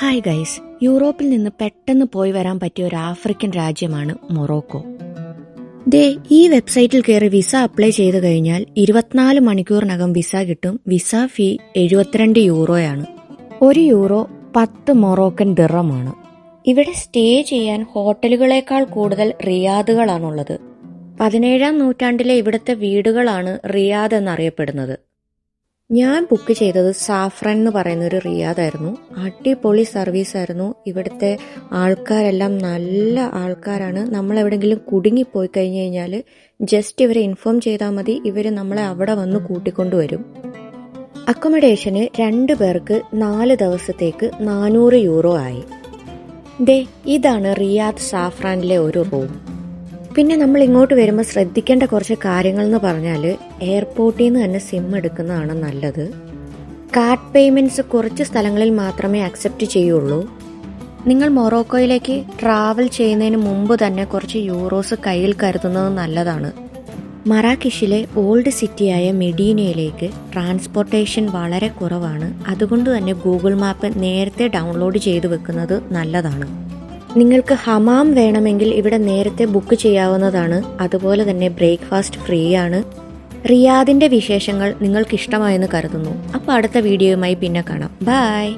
Hi guys യൂറോപ്പിൽ നിന്ന് പെട്ടെന്ന് പോയി വരാൻ പറ്റിയ ഒരു ആഫ്രിക്കൻ രാജ്യമാണ് മൊറോക്കോ ദേ ഈ വെബ്സൈറ്റിൽ കയറി വിസ അപ്ലൈ ചെയ്തു കഴിഞ്ഞാൽ ഇരുപത്തിനാല് മണിക്കൂറിനകം വിസ കിട്ടും. വിസ ഫീ എഴുപത്തിരണ്ട് യൂറോയാണ്. ഒരു യൂറോ പത്ത് മൊറോക്കൻ ദിറമാണ്. ഇവിടെ സ്റ്റേ ചെയ്യാൻ ഹോട്ടലുകളേക്കാൾ കൂടുതൽ റിയാദുകളാണുള്ളത്. പതിനേഴാം നൂറ്റാണ്ടിലെ ഇവിടുത്തെ വീടുകളാണ് റിയാദ് എന്നറിയപ്പെടുന്നത്. ഞാൻ ബുക്ക് ചെയ്തത് സാഫ്രൻ എന്ന് പറയുന്ന ഒരു റിയാദായിരുന്നു. അടിപൊളി സർവീസ് ആയിരുന്നു. ഇവിടുത്തെ ആൾക്കാരെല്ലാം നല്ല ആൾക്കാരാണ്. നമ്മൾ എവിടെയെങ്കിലും കുടുങ്ങിപ്പോയി കഴിഞ്ഞു കഴിഞ്ഞാൽ ജസ്റ്റ് ഇവരെ ഇൻഫോം ചെയ്താൽ മതി. ഇവർ നമ്മളെ അവിടെ വന്ന് കൂട്ടിക്കൊണ്ടുവരും അക്കോമഡേഷന് രണ്ട് പേർക്ക് നാല് ദിവസത്തേക്ക് നാനൂറ് യൂറോ ആയി. ദേ ഇതാണ് റിയാദ് സാഫ്രാനിലെ ഒരു റൂം പിന്നെ നമ്മൾ ഇങ്ങോട്ട് വരുമ്പോൾ ശ്രദ്ധിക്കേണ്ട കുറച്ച് കാര്യങ്ങൾ എന്ന് പറഞ്ഞാൽ എയർപോർട്ടിൽ നിന്ന് തന്നെ സിം എടുക്കുന്നതാണ് നല്ലത്. കാർഡ് പേയ്മെന്റ്സ് കുറച്ച് സ്ഥലങ്ങളിൽ മാത്രമേ അക്സെപ്റ്റ് ചെയ്യുള്ളൂ. നിങ്ങൾ മൊറോക്കോയിലേക്ക് ട്രാവൽ ചെയ്യുന്നതിന് മുമ്പ് തന്നെ കുറച്ച് യൂറോസ് കയ്യിൽ കരുതുന്നത് നല്ലതാണ്. മറാക്കിഷിലെ ഓൾഡ് സിറ്റിയായ മെഡീനയിലേക്ക് ട്രാൻസ്പോർട്ടേഷൻ വളരെ കുറവാണ്. അതുകൊണ്ട് തന്നെ ഗൂഗിൾ മാപ്പ് നേരത്തെ ഡൗൺലോഡ് ചെയ്ത് വെക്കുന്നത് നല്ലതാണ്. നിങ്ങൾക്ക് ഹമാം വേണമെങ്കിൽ ഇവിടെ നേരത്തെ ബുക്ക് ചെയ്യാവുന്നതാണ്. അതുപോലെ തന്നെ ബ്രേക്ക്ഫാസ്റ്റ് ഫ്രീ ആണ് റിയാദിന്റെ വിശേഷങ്ങൾ നിങ്ങൾക്ക് ഇഷ്ടമായെന്ന് കരുതുന്നു. അപ്പോൾ അടുത്ത വീഡിയോയുമായി പിന്നെ കാണാം. ബൈ.